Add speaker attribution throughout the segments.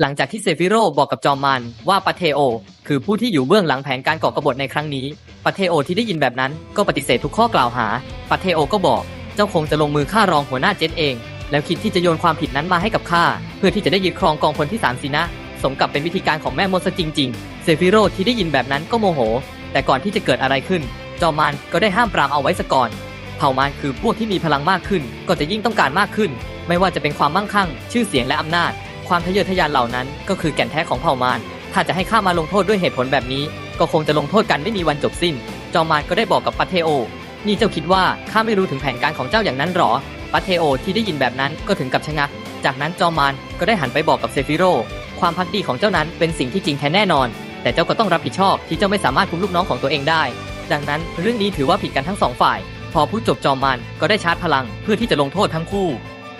Speaker 1: หลังจากที่เซฟิโรบอกกับจอมมันว่าปาเทโอ คือผู้ที่อยู่เบื้องหลังแผนการก่อกบฏในครั้งนี้ปาเทโอที่ได้ยินแบบนั้นก็ปฏิเสธทุกข้อกล่าวหาปาเทโอก็บอกเจ้าคงจะลงมือฆ่ารองหัวหน้าเจ็ตเอง แล้วคิดที่จะโยนความผิดนั้นมาให้กับข้าเพื่อที่จะได้ยึดครองกองพลที่สามสินะ สมกับเป็นวิธีการของแม่มดซะจริง ๆ เซฟิโรที่ได้ยินแบบนั้นก็โมโห แต่ก่อนที่จะเกิดอะไรขึ้น จอมมันก็ได้ห้ามปรามเอาไว้ซะก่อนเผ่ามารคือพวกที่มีพลังมากขึ้น ก็จะยิ่งต้องการมากขึ้น ไม่ว่าจะเป็นความมั่งคั่ง ชื่อเสียงและอำนาจ ความทะเยอทะยานเหล่านั้น ก็คือแก่นแท้ของเผ่ามารถ้าจะให้ข้ามาลงโทษด้วยเหตุผลแบบนี้ ก็คงจะลงโทษกันไม่มีวันจบสิ้น จอมานก็ได้บอกกับปัทเทโอ นี่เจ้าคิดว่าข้าไม่รู้ถึงแผนการของเจ้าอย่างนั้นหรอ ปัทเทโอที่ได้ยินแบบนั้นก็ถึงกับชะงัก จากนั้นจอมานก็ได้หันไปบอกกับเซฟิโรความพักดีของเจ้านั้นเป็นสิ่งที่จริงแท้แน่นอน แต่เจ้าก็ต้องรับผิดชอบที่เจ้าไม่สามารถคุมลูกน้องของตัวเองได้ ดังนั้นเรื่องนี้ถือว่าผิดกันทั้งสองฝ่าย พอพูดจบจอมมันก็ได้ชาร์จพลังเพื่อที่จะลงโทษทั้งคู่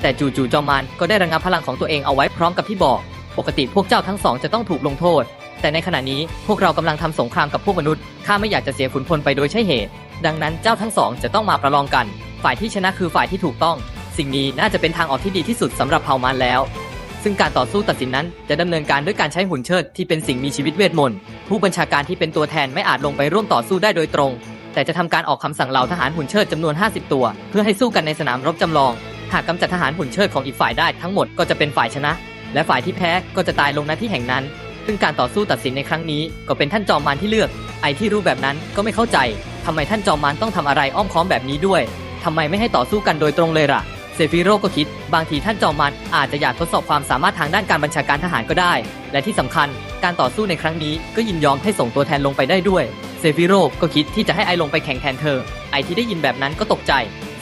Speaker 1: แต่จู่ๆจอมมันก็ได้ระงับพลังของตัวเองเอาไว้พร้อมกับที่บอก ปกติพวกเจ้าทั้งสองจะต้องถูกลงโทษ แต่ในขณะนี้พวกเรากำลังทำสงครามกับพวกมนุษย์ข้าไม่อยากจะเสียขุนพลไปโดยใช่เหตุ ดังนั้นเจ้าทั้งสองจะต้องมาประลองกัน ฝ่ายที่ชนะคือฝ่ายที่ถูกต้อง สิ่งนี้น่าจะเป็นทางออกที่ดีที่สุดสำหรับเผ่ามารแล้วซึ่งการต่อสู้ตัดสินนั้นจะดำเนินการด้วยการใช้หุ่นเชิดที่เป็นสิ่งมีชีวิตเวทมนต์ผู้บัญชาการที่เป็นตัวแทนไม่อาจลงไปร่วมต่อสู้ได้โดยตรง แต่จะทำการออกคำสั่งเหล่าทหารหุ่นเชิดจำนวน 50 ตัว เพื่อให้สู้กันในสนามรบจำลอง หากกำจัดทหารหุ่นเชิดของอีกฝ่ายได้ทั้งหมดก็จะเป็นฝ่ายชนะ และฝ่ายที่แพ้ก็จะตายลงณที่แห่งนั้น ซึ่งการต่อสู้ตัดสินในครั้งนี้ก็เป็นท่านจอมมารที่เลือก ไอที่รู้แบบนั้นก็ไม่เข้าใจทำไมท่านจอมมารต้องทำอะไรอ้อมค้อมแบบนี้ด้วยทำไมไม่ให้ต่อสู้กันโดยตรงเลยล่ะเซฟิโรก็คิด บางทีท่านจอมมันอาจจะอยากทดสอบความสามารถทางด้านการบัญชาการทหารก็ได้ และที่สำคัญ การต่อสู้ในครั้งนี้ก็ยินยอมให้ส่งตัวแทนลงไปได้ด้วย เซฟิโรก็คิดที่จะให้ไอลงไปแข่งแทนเธอ ไอที่ได้ยินแบบนั้นก็ตกใจ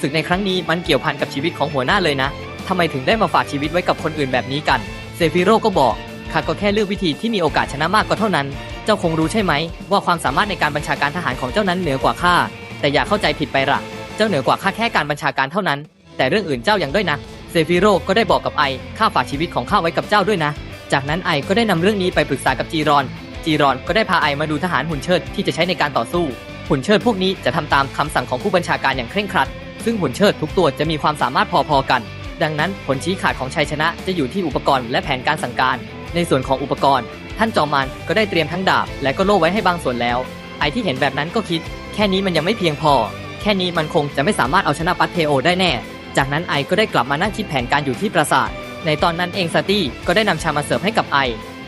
Speaker 1: ศึกในครั้งนี้มันเกี่ยวพันกับชีวิตของหัวหน้าเลยนะทำไมถึงได้มาฝากชีวิตไว้กับคนอื่นแบบนี้กันเซฟิโรก็บอกข้าก็แค่เลือกวิธีที่มีโอกาสชนะมากก็เท่านั้น เจ้าคงรู้ใช่ไหม ว่าความสามารถในการบัญชาการทหารของเจ้านั้นเหนือกว่าข้าแต่อย่าเข้าใจผิดไปละเจ้าเหนือกว่าข้าแค่การบัญชาการเท่านั้น แต่เรื่องอื่นเจ้ายังด้วยนะเซฟิโรก็ได้บอกกับไอข้าฝากชีวิตของข้าไว้กับเจ้าด้วยนะ จากนั้นไอก็ได้นำเรื่องนี้ไปปรึกษากับจีรอน จีรอนก็ได้พาไอมาดูทหารหุ่นเชิดที่จะใช้ในการต่อสู้ หุ่นเชิดพวกนี้จะทำตามคำสั่งของผู้บัญชาการอย่างเคร่งครัด ซึ่งหุ่นเชิดทุกตัวจะมีความสามารถพอๆกัน ดังนั้นผลชี้ขาดของชัยชนะจะอยู่ที่อุปกรณ์และแผนการสั่งการ ในส่วนของอุปกรณ์ ท่านจอมันก็ได้เตรียมทั้งดาบ และก็โล่ไว้ให้บางส่วนแล้ว ไอที่เห็นแบบนั้นก็คิด แค่นี้มันยังไม่เพียงพอ แค่นี้มันคงจะไม่สามารถเอาชนะปัตเทโอได้แน่ จากนั้นไอก็ได้กลับมานั่งคิดแผนการอยู่ที่ปราสาท ในตอนนั้นเองซาตี้ก็ได้นำชามาเสิร์ฟให้กับไอ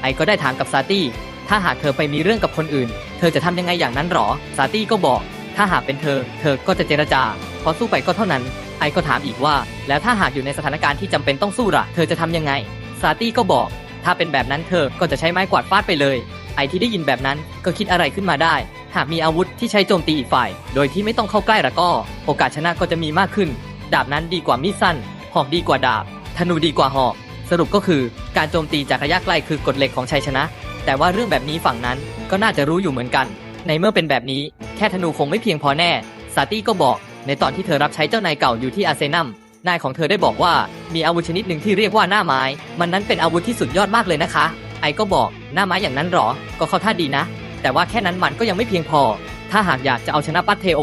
Speaker 1: ไอก็ได้ถามกับซาตี้ถ้าหากเธอไปมีเรื่องกับคนอื่น เธอจะทำยังไงอย่างนั้นหรอ ซาตี้ก็บอก ถ้าหากเป็นเธอ เธอก็จะเจรจา พอสู้ไปก็เท่านั้น ไอก็ถามอีกว่า แล้วถ้าหากอยู่ในสถานการณ์ที่จำเป็นต้องสู้ล่ะ เธอจะทำยังไง ซาตี้ก็บอก ถ้าเป็นแบบนั้นเธอก็จะใช้ไม้กวาดฟาดไปเลย ไอที่ได้ยินแบบนั้นก็คิดอะไรขึ้นมาได้ หากมีอาวุธที่ใช้โจมตีอีกฝ่าย โดยที่ไม่ต้องเข้าใกล้ละก็ โอกาสชนะก็จะมีมากขึ้น ดาบนั้นดีกว่ามีดสั้น หอกดีกว่าดาบ ธนูดีกว่าหอก สรุปก็คือการโจมตีจากระยะไกลคือกฎเหล็กของชัยชนะ แต่ว่าเรื่องแบบนี้ฝั่งนั้นก็น่าจะรู้อยู่เหมือนกัน ในเมื่อเป็นแบบนี้แค่ธนูคงไม่เพียงพอแน่ ซาตี้ก็บอก ในตอนที่เธอรับใช้เจ้านายเก่าอยู่ที่อาเซนัมนายของเธอได้บอกว่ามีอาวุธชนิดหนึ่งที่เรียกว่าหน้าไม้ มันนั้นเป็นอาวุธที่สุดยอดมากเลยนะคะ ไอก็บอกหน้าไม้อย่างนั้นหรอ ก็เข้าท่าดีนะ แต่ว่าแค่นั้นมันก็ยังไม่เพียงพอ ถ้าหากอยากจะเอาชนะปัตเทโอ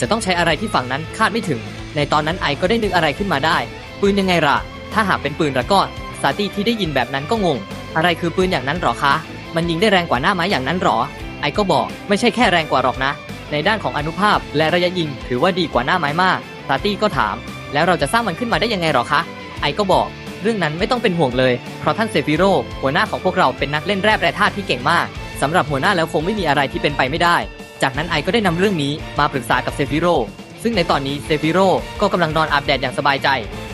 Speaker 1: จะต้องใช้อะไรที่ฝั่งนั้นคาดไม่ถึง ในตอนนั้นไอก็ได้นึกอะไรขึ้นมาได้ ปืนยังไงล่ะ ถ้าหากเป็นปืนละก็ซาตี้ที่ได้ยินแบบนั้นก็งง อะไรคือปืนอย่างนั้นหรอคะ มันยิงได้แรงกว่าหน้าไม้อย่างนั้นหรอ ไอก็บอกไม่ใช่แค่แรงกว่าหรอกนะ ในด้านของอนุภาพและระยะยิงถือว่าดีกว่าหน้าไม้มากซาตี้ก็ถาม แล้วเราจะสร้างมันขึ้นมาได้ยังไงหรอคะ ไอก็บอก เรื่องนั้นไม่ต้องเป็นห่วงเลย เพราะท่านเซฟิโรหัวหน้าของพวกเราเป็นนักเล่นแร่แปรธาตุที่เก่งมากสำหรับหัวหน้าแล้วคงไม่มีอะไรที่เป็นไปไม่ได้ จากนั้นไอก็ได้นำเรื่องนี้มาปรึกษากับเซฟิโรซึ่งในตอนนี้เซฟิโรก็กำลังนอนอาบแดดอย่างสบายใจ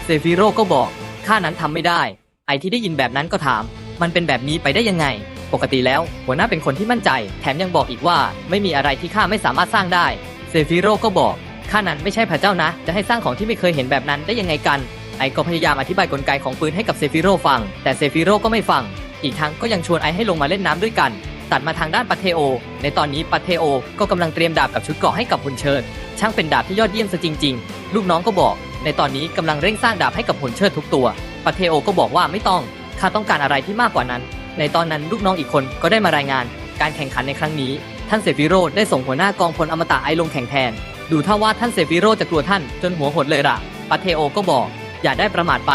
Speaker 1: เซฟิโรก็บอกข้านั้นทำไม่ได้ ไอที่ได้ยินแบบนั้นก็ถาม มันเป็นแบบนี้ไปได้ยังไง ปกติแล้ว หัวหน้าเป็นคนที่มั่นใจ แถมยังบอกอีกว่า ไม่มีอะไรที่ข้าไม่สามารถสร้างได้เซฟิโรก็บอกข้านั้นไม่ใช่พระเจ้านะ จะให้สร้างของที่ไม่เคยเห็นแบบนั้นได้ยังไงกัน ไอก็พยายามอธิบายกลไกของปืนให้กับเซฟิโรฟัง แต่เซฟิโรก็ไม่ฟัง อีกทั้งก็ยังชวนไอให้ลงมาเล่นน้ำด้วยกัน ตัดมาทางด้านปัตเทโอ ในตอนนี้ปัตเทโอก็กำลังเตรียมดาบกับชุดเกราะให้กับหุ่นเชิด ช่างเป็นดาบที่ยอดเยี่ยมซะจริง ๆ ลูกน้องก็บอก ในตอนนี้กำลังเร่งสร้างดาบให้กับหุ่นเชิดทุกตัวปัตเทโอก็บอกว่าไม่ต้อง ข้าต้องการอะไรที่มากกว่านั้น ในตอนนั้นลูกน้องอีกคนก็ได้มารายงานการแข่งขันในครั้งนี้ ท่านเซฟิโรได้ส่งหัวหน้ากองพลอมตะไอลงแข่งแทน ดูท่าว่าท่านเซฟิโรจะกลัวท่านจนหัวหดเลยล่ะปัตเทโอก็บอก อย่าได้ประมาทไป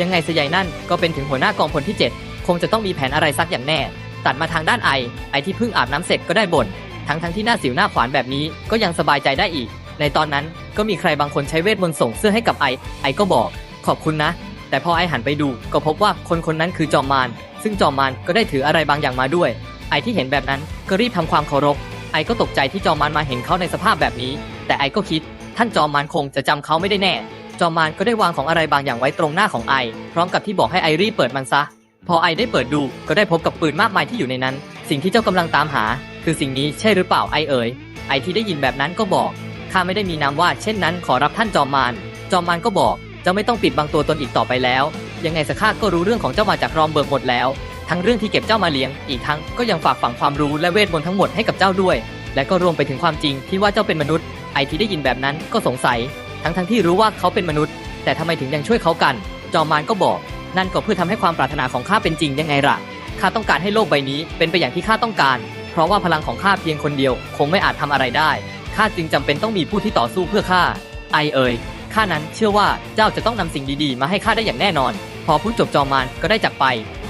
Speaker 1: ยังไงเสยใหญ่นั่นก็เป็นถึงหัวหน้ากองพลที่ 7 คงจะต้องมีแผนอะไรสักอย่างแน่ ตัดมาทางด้านไอ ไอที่เพิ่งอาบน้ำเสร็จก็ได้บ่น ทั้งทั้งที่หน้าสิวหน้าขวานแบบนี้ก็ยังสบายใจได้อีก ในตอนนั้นก็มีใครบางคนใช้เวทมนต์ส่งเสื้อให้กับไอ ไอก็บอก ขอบคุณนะ แต่พอไอหันไปดูก็พบว่าคนคนนั้นคือจอมมาร ซึ่งจอมมารก็ได้ถืออะไรบางอย่างมาด้วย ไอที่เห็นแบบนั้นก็รีบทำความเคารพ ไอก็ตกใจที่จอมมารมาเห็นเขาในสภาพแบบนี้ แต่ไอก็คิด ท่านจอมมารคงจะจำเขาไม่ได้แน่ จอมมารก็ได้วางของอะไรบางอย่างไว้ตรงหน้าของไอ พร้อมกับที่บอกให้ไอรีบเปิดมันซะ พอไอได้เปิดดูก็ได้พบกับปืนมากมายที่อยู่ในนั้น สิ่งที่เจ้ากำลังตามหา คือสิ่งนี้ใช่หรือเปล่าไอเอ๋ย ไอที่ได้ยินแบบนั้นก็บอกข้าไม่ได้มีนามว่าเช่นนั้นขอรับท่านจอมมารจอมมารก็บอกเจ้าไม่ต้องปิดบังตัวตนอีกต่อไปแล้ว ยังไงสักข้าก็รู้เรื่องของเจ้ามาจากรอมเบิกหมดแล้ว ทั้งเรื่องที่เก็บเจ้ามาเลี้ยง อีกทั้งก็ยังฝากฝังความรู้และเวทมนต์ทั้งหมดให้กับเจ้าด้วย และก็รวมไปถึงความจริงที่ว่าเจ้าเป็นมนุษย์ ไอที่ได้ยินแบบนั้นก็สงสัย ทั้งทั้งที่รู้ว่าเขาเป็นมนุษย์ แต่ทำไมถึงยังช่วยเขากัน จอมมารก็บอก นั่นก็เพื่อทำให้ความปรารถนาของข้าเป็นจริงยังไงล่ะข้าต้องการให้โลกใบนี้เป็นไปอย่างที่ข้าต้องการ เพราะว่าพลังของข้าเพียงคนเดียว คงไม่อาจทำอะไรได้ข้าจึงจำเป็นต้องมีผู้ที่ต่อสู้เพื่อข้าไอเอ่ยข้านั้นเชื่อว่าเจ้าจะต้องนำสิ่งดีๆ มาให้ข้าได้อย่างแน่นอน พอพูดจบจอมมารก็ได้จากไป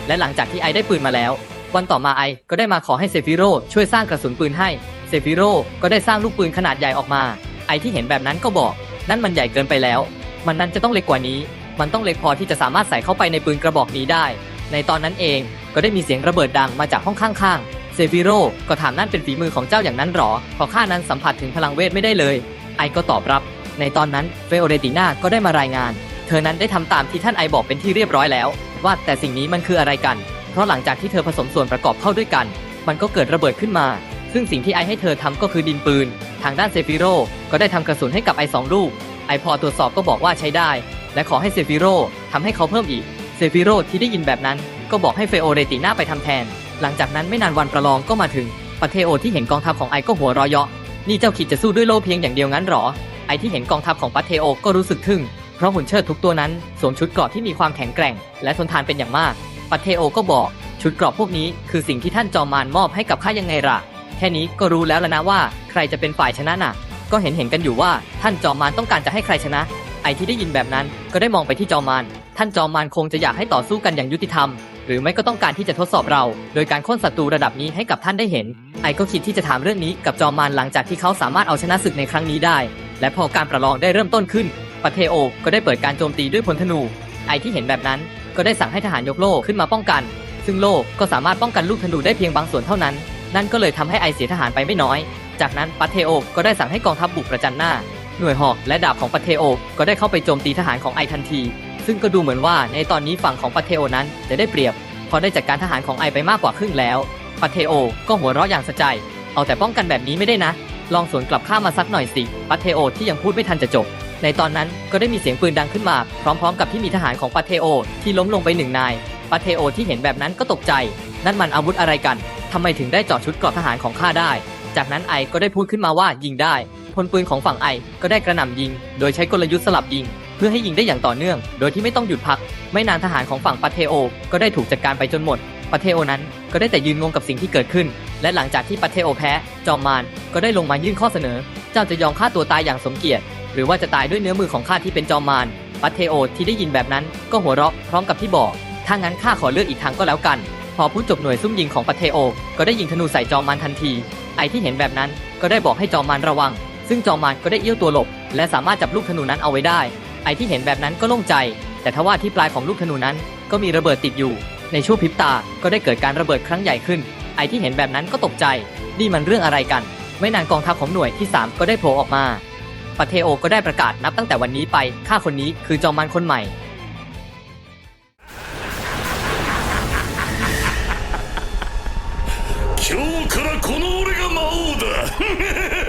Speaker 1: และหลังจากที่ไอได้ปืนมาแล้ว วันต่อมาไอก็ได้มาขอให้เซฟิโร่ช่วยสร้างกระสุนปืนให้เซฟิโร่ก็ได้สร้างลูกปืนขนาดใหญ่ออกมา ไอที่เห็นแบบนั้นก็บอก นั่นมันใหญ่เกินไปแล้ว มันนั้นจะต้องเล็กกว่านี้ มันต้องเล็กพอที่จะสามารถใส่เข้าไปในปืนกระบอกนี้ได้ ในตอนนั้นเองก็ได้มีเสียงระเบิดดังมาจากห้องข้างๆเซฟิโร่ก็ถามนั่นเป็นฝีมือของเจ้าอย่างนั้นหรอเพราะข้านั้นสัมผัสถึงพลังเวทไม่ได้เลย ไอก็ตอบรับ ในตอนนั้นเฟโอเรติน่าก็ได้มารายงาน เธอนั้นได้ทำตามที่ท่านไอบอกเป็นที่เรียบร้อยแล้ว ว่าแต่สิ่งนี้มันคืออะไรกัน เพราะหลังจากที่เธอผสมส่วนประกอบเข้าด้วยกัน มันก็เกิดระเบิดขึ้นมา ซึ่งสิ่งที่ไอให้เธอทำก็คือดินปืน ทางด้านเซฟิโร่ก็ได้ทำกระสุนให้กับไอสองลูก ไอพอตรวจสอบก็บอกว่าใช้ได้ และขอให้เซฟิโร่ทำให้เขาเพิ่มอีก เซฟิโร่ที่ได้ยินแบบนั้น ก็บอกให้เฟโอเรติน่าไปทำแทน หลังจากนั้นไม่นานวันประลองก็มาถึงปาเทโอที่เห็นกองทัพของไอก็หัวเรอยเยาะนี่เจ้าคิดจะสู้ด้วยโล่เพียงอย่างเดียวงั้นหรอ ไอที่เห็นกองทัพของปาเทโอก็รู้สึกทึ่ง เพราะหุ่นเชิดทุกตัวนั้นสวมชุดเกราะที่มีความแข็งแกร่ง และทนทานเป็นอย่างมากปาเทโอก็บอก ชุดเกราะพวกนี้คือสิ่งที่ท่านจอมมารมอบให้กับข้ายังไงล่ะ แค่นี้ก็รู้แล้วละนะว่าใครจะเป็นฝ่ายชนะน่ะ ก็เห็นเห็นกันอยู่ว่าท่านจอมมารต้องการจะให้ใครชนะ ไอที่ได้ยินแบบนั้นก็ได้มองไปที่จอมมารท่านจอมมารคงจะอยากให้ต่อสู้กันอย่างยุติธรรม หรือไม่ก็ต้องการที่จะทดสอบเรา โดยการค้นศัตรูระดับนี้ให้กับท่านได้เห็น ไอก็คิดที่จะถามเรื่องนี้กับจอมมารหลังจากที่เขาสามารถเอาชนะศึกในครั้งนี้ได้ และพอการประลองได้เริ่มต้นขึ้น ปาเทโอ ก็ได้เปิดการโจมตีด้วยพลธนู ไอที่เห็นแบบนั้น ก็ได้สั่งให้ทหารยกโล่ขึ้นมาป้องกัน ซึ่งโล่ก็สามารถป้องกันลูกธนูได้เพียงบางส่วนเท่านั้น นั่นก็เลยทำให้ไอเสียทหารไปไม่น้อย จากนั้นปาเทโอ ก็ได้สั่งให้กองทัพบุกประจันหน้า หน่วยหอกและดาบของปาเทโอ ก็ได้เข้าไปโจมตีทหารของไอทันที ซึ่งก็ดูเหมือนว่าในตอนนี้ฝั่งของปาเทโอนั้นจะได้เปรียบ เพราะได้จัดการทหารของไอไปมากกว่าครึ่งแล้วปาเทโอ ก็หัวเราะอย่างสะใจ เอาแต่ป้องกันแบบนี้ไม่ได้นะ ลองสวนกลับข้ามาสักหน่อยสิปาเทโอที่ยังพูดไม่ทันจะจบ ในตอนนั้นก็ได้มีเสียงปืนดังขึ้นมา พร้อมๆ กับที่มีทหารของปาเทโอ ที่ล้มลงไปหนึ่งนายปาเทโอที่เห็นแบบนั้นก็ตกใจ นั่นมันอาวุธอะไรกันทำไมถึงได้เจาะชุดเกราะทหารของข้าได้ จากนั้นไอก็ได้พูดขึ้นมาว่ายิงได้ พลปืนของฝั่งไอก็ได้กระหน่ำยิง โดยใช้กลยุทธ์สลับยิง เพื่อให้ยิงได้อย่างต่อเนื่อง โดยที่ไม่ต้องหยุดพัก ไม่นานทหารของฝั่งปาเทโอ ก็ได้ถูกจัดการไปจนหมดปาเทโอนั้นก็ได้แต่ยืนงงกับสิ่งที่เกิดขึ้น และหลังจากที่ปาเทโอแพ้ จอมมารก็ได้ลงมายื่นข้อเสนอ เจ้าจะยอมฆ่าตัวตายอย่างสมเกียรติ หรือว่าจะตายด้วยเนื้อมือของข้าที่เป็นจอมมารปาเทโอที่ได้ยินแบบนั้นก็หัวเราะพร้อมกับที่บอก ถ้างั้นข้าขอเลือกอีกทางก็แล้วกัน พอพูดจบหน่วยซุ่มยิงของปาเทโอ ก็ได้ยิงธนูใส่จอมมารทันที ไอที่เห็นแบบนั้นก็ได้บอกให้จอมมารระวัง ซึ่งจอมมารก็ได้เอี้ยวตัวหลบ และสามารถจับลูกธนูนั้นเอาไว้ได้ ไอที่เห็นแบบนั้นก็โล่งใจ แต่ทว่าที่ปลายของลูกธนูนั้น ก็มีระเบิดติดอยู่ ในช่วงพริบตาก็ได้เกิดการระเบิดครั้งใหญ่ขึ้น ไอที่เห็นแบบนั้นก็ตกใจ นี่มันเรื่องอะไรกัน ไม่นานกองทัพของหน่วยที่ 3 ก็ได้โผล่ออกมา ปาเทโอก็ได้ประกาศนับตั้งแต่วันนี้ไป ข้าคนนี้คือจอมมารคนใหม่
Speaker 2: 今日からこの俺が魔王だ